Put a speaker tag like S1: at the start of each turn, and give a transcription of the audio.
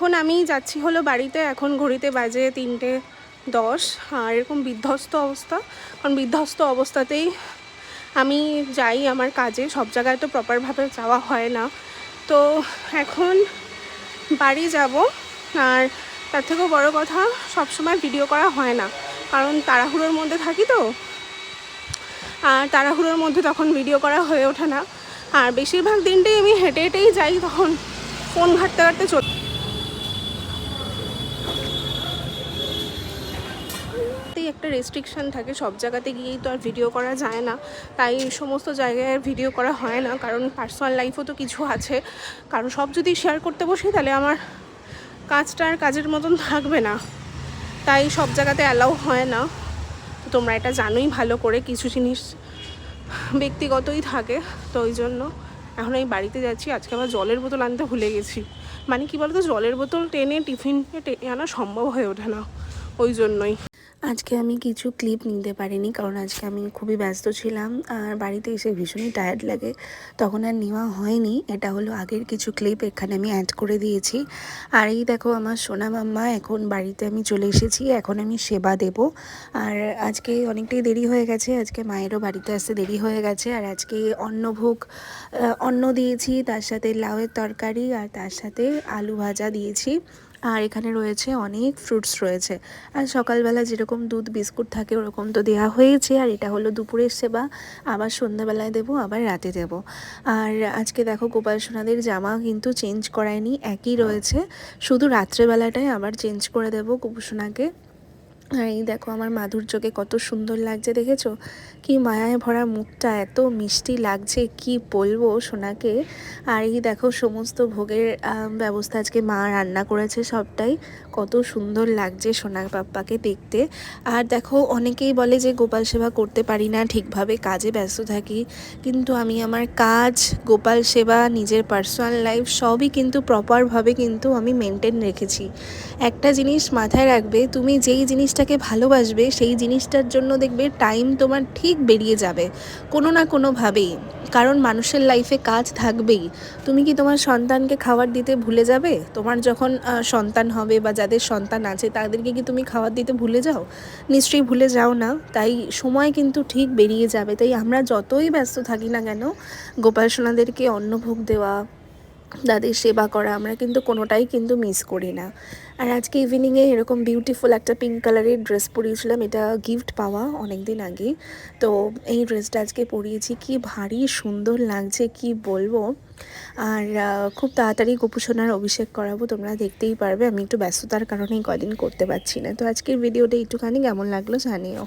S1: এখন আমি যাচ্ছি হলো বাড়িতে। এখন ঘড়িতে বাজে তিনটে দশ। আর এরকম বিধ্বস্ত অবস্থা। কারণ বিধ্বস্ত অবস্থাতেই আমি যাই আমার কাজে। সব জায়গায় তো প্রপারভাবে যাওয়া হয় না। তো এখন বাড়ি যাব। আর তার থেকেও বড় কথা, সবসময় ভিডিও করা হয় না। কারণ তাড়াহুড়োর মধ্যে থাকি তো। আর তাড়াহুড়োর মধ্যে তখন ভিডিও করা হয়ে ওঠে না। আর বেশিরভাগ দিনটাই আমি হেঁটে হেঁটেই যাই তখন। ফোন ঘাঁটতে ঘাঁটতে চল একটা রেস্ট্রিকশন থাকে, সব জায়গাতে গিয়েই তো আর ভিডিও করা যায় না। তাই সমস্ত জায়গায় ভিডিও করা হয় না, কারণ পার্সোনাল লাইফও তো কিছু আছে। কারণ সব যদি শেয়ার করতে বসি, তাহলে আমার কাজটা আর কাজের মতন থাকবে না। তাই সব জায়গাতে অ্যালাউ হয় না। তোমরা এটা জানোই ভালো করে, কিছু জিনিস ব্যক্তিগতই থাকে। তো ওই জন্য এখন আমি বাড়িতে যাচ্ছি, আজকে আবার জলের বোতল আনতে ভুলে গেছি। মানে কি বলতো, জলের বোতল টেনে টিফিনে, টেনে আনা সম্ভব হয়ে ওঠে না। ওই জন্যই।
S2: আজকে আমি কিছু ক্লিপ নিতে পারিনি, কারণ আজকে আমি খুবই ব্যস্ত ছিলাম আর বাড়িতে এসে ভীষণই টায়ার্ড লাগে। তখন আর নেওয়া হয়নি, এটা হলো আগের কিছু ক্লিপ এখানে আমি অ্যাড করে দিয়েছি। আর এই দেখো আমার সোনা মাম্মা, এখন বাড়িতে আমি চলে এসেছি, এখন আমি সেবা দেব। আর আজকে অনেকটাই দেরি হয়ে গেছে, আজকে মায়েরও বাড়িতে আসতে দেরি হয়ে গেছে। আর আজকে অন্নভোগ অন্ন দিয়েছি, তার সাথে লাউয়ের তরকারি আর তার সাথে আলু ভাজা দিয়েছি। আর এখানে রয়েছে অনেক ফ্রুটস রয়েছে। আর সকালবেলা যেরকম দুধ, বিস্কুট থাকে, ওরকম তো দেওয়া হয়েছে। আর এটা হলো দুপুরের সেবা। আবার সন্ধ্যাবেলায় দেবো, আবার রাতে দেবো। আর আজকে দেখো গোপাল সোনাদের জামা কিন্তু চেঞ্জ করায়নি, একই রয়েছে। শুধু রাত্রেবেলাটাই আবার চেঞ্জ করে দেবো গোপু সোনাকে। আর এই দেখো আমার মাধুর্যকে কত সুন্দর লাগছে, দেখেছ? কি মায়ায় ভরা মুখটা, এত মিষ্টি লাগছে, কি বলব সোনাকে? আর এই দেখো সমস্ত ভোগের ব্যবস্থা আজকে মা রান্না করেছে সবটাই। কত সুন্দর লাগছে সোনা পাপ্পাকে দেখতে। আর দেখো অনেকেই বলে যে গোপাল সেবা করতে পারি না, ঠিকভাবে কাজে ব্যস্ত থাকি। কিন্তু আমি আমার কাজ, গোপাল সেবা, নিজের পার্সোনাল লাইফ সবই কিন্তু প্রপারভাবে কিন্তু আমি মেনটেন রেখেছি। একটা জিনিস মাথায় রাখবে, তুমি যেই জিনিসটাকে ভালোবাসবে, সেই জিনিসটার জন্য দেখবে টাইম তোমার ঠিক বেরিয়ে যাবে। কোনো না কোনোভাবেই। কারণ মানুষের লাইফে কাজ থাকবেই। তুমি কি তোমার সন্তানকে খাবার দিতে ভুলে যাবে? তোমার যখন সন্তান হবে বা যাদের সন্তান আছে, তাদেরকে কি তুমি খাবার দিতে ভুলে যাও? নিশ্চয়ই ভুলে যাও না। তাই সময় কিন্তু ঠিক বেরিয়ে যাবে। তাই আমরা যতই ব্যস্ত থাকি না কেন, গোপাল সোনাদেরকে অন্নভোগ দেওয়া তাদের সেবা করা, আমরা কিন্তু কোনোটাই কিন্তু মিস করি না। আর আজকে ইভিনিংয়ে এরকম বিউটিফুল একটা পিঙ্ক কালারের ড্রেস পরিয়েছিলাম, এটা গিফট পাওয়া অনেক দিন আগে। তো এই ড্রেসটা আজকে পরিয়েছি, কি ভারী সুন্দর লাগছে, কি বলব। আর খুব তাড়াতাড়ি গোপুসোনার অভিষেক করাবো, তোমরা দেখতেই পারবে, আমি একটু ব্যস্ততার কারণেই কদিন করতে পারছি না। তো আজকের ভিডিওটা একটুখানি কেমন লাগল জানিও।